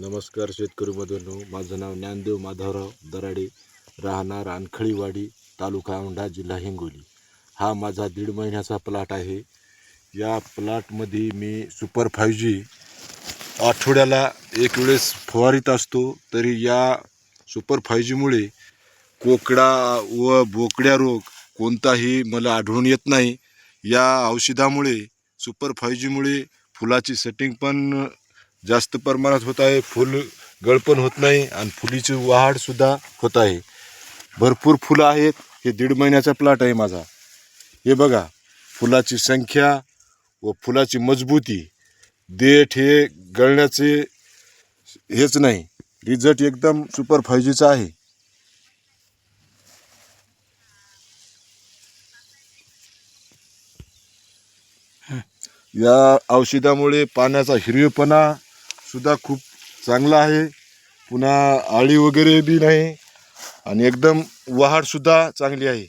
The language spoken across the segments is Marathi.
नमस्कार शेतकरी बंधूंनो. माझं नाव ज्ञानदेव माधवराव दराडे. राहणार आणखळीवाडी तालुका औंढा जिल्हा हिंगोली. हा माझा दीड महिन्याचा प्लॉट आहे. या प्लॉटमध्ये मी सुपर फाय जी आठवड्याला एक वेळेस फवारीत असतो. तरी या सुपर फाय जीमुळे कोकडा व बोकड्या रोग कोणताही मला आढळून येत नाही. या औषधामुळे सुपर फाय जीमुळे फुलाची सेटिंग पण जास्त प्रमाणात होत आहे. फुल गळपण होत नाही आणि फुलीची वाढसुद्धा होत आहे. भरपूर फुलं आहेत. हे दीड महिन्याचा प्लॉट आहे माझा. हे बघा फुलाची संख्या व फुलाची मजबूती. देठ हे गळण्याचे हेच नाही. रिझल्ट एकदम सुपर फायजीचा आहे. या औषधामुळे पाण्याचा हिरवेपणा सुद्धा खूप चांगला आहे. पुन्हा आळी वगैरे बी नाही आणि एकदम वहाडसुद्धा चांगली आहे.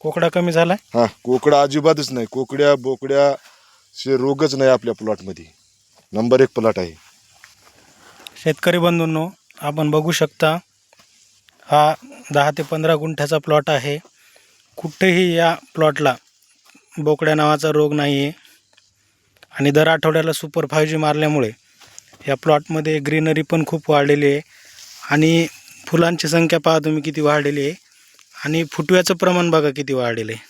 कोकडा कमी झालाय? हा कोकडा अजिबातच नाही. कोकड्या बोकड्या से रोगच नाही आपल्या प्लॉटमध्ये. नंबर एक प्लॉट आहे. शेतकरी बंधूंनो आपण बघू शकता हा दहा ते पंधरा गुंठ्याचा प्लॉट आहे. कुठेही या प्लॉटला बोकड्या नावाचा रोग नाही आहे आणि दर आठवड्याला सुपर फाय जी मारल्यामुळे या प्लॉटमध्ये ग्रीनरी पण खूप वाढलेली आहे. आणि फुलांची संख्या पहा तुम्ही किती वाढलेली आहे. आणि फुटव्याचं प्रमाण बघा किती वाढलेलं आहे.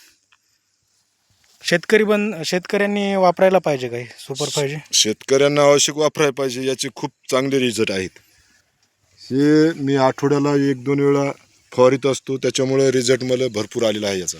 शेतकरी बन शेतकऱ्यांनी वापरायला पाहिजे काही सुपर पाहिजे शेतकऱ्यांना आवश्यक वापरायला पाहिजे याचे खूप चांगले रिझल्ट आहेत. हे मी आठवड्याला एक दोन वेळा फवारीत असतो त्याच्यामुळे रिझल्ट मला भरपूर आलेला आहे याचा.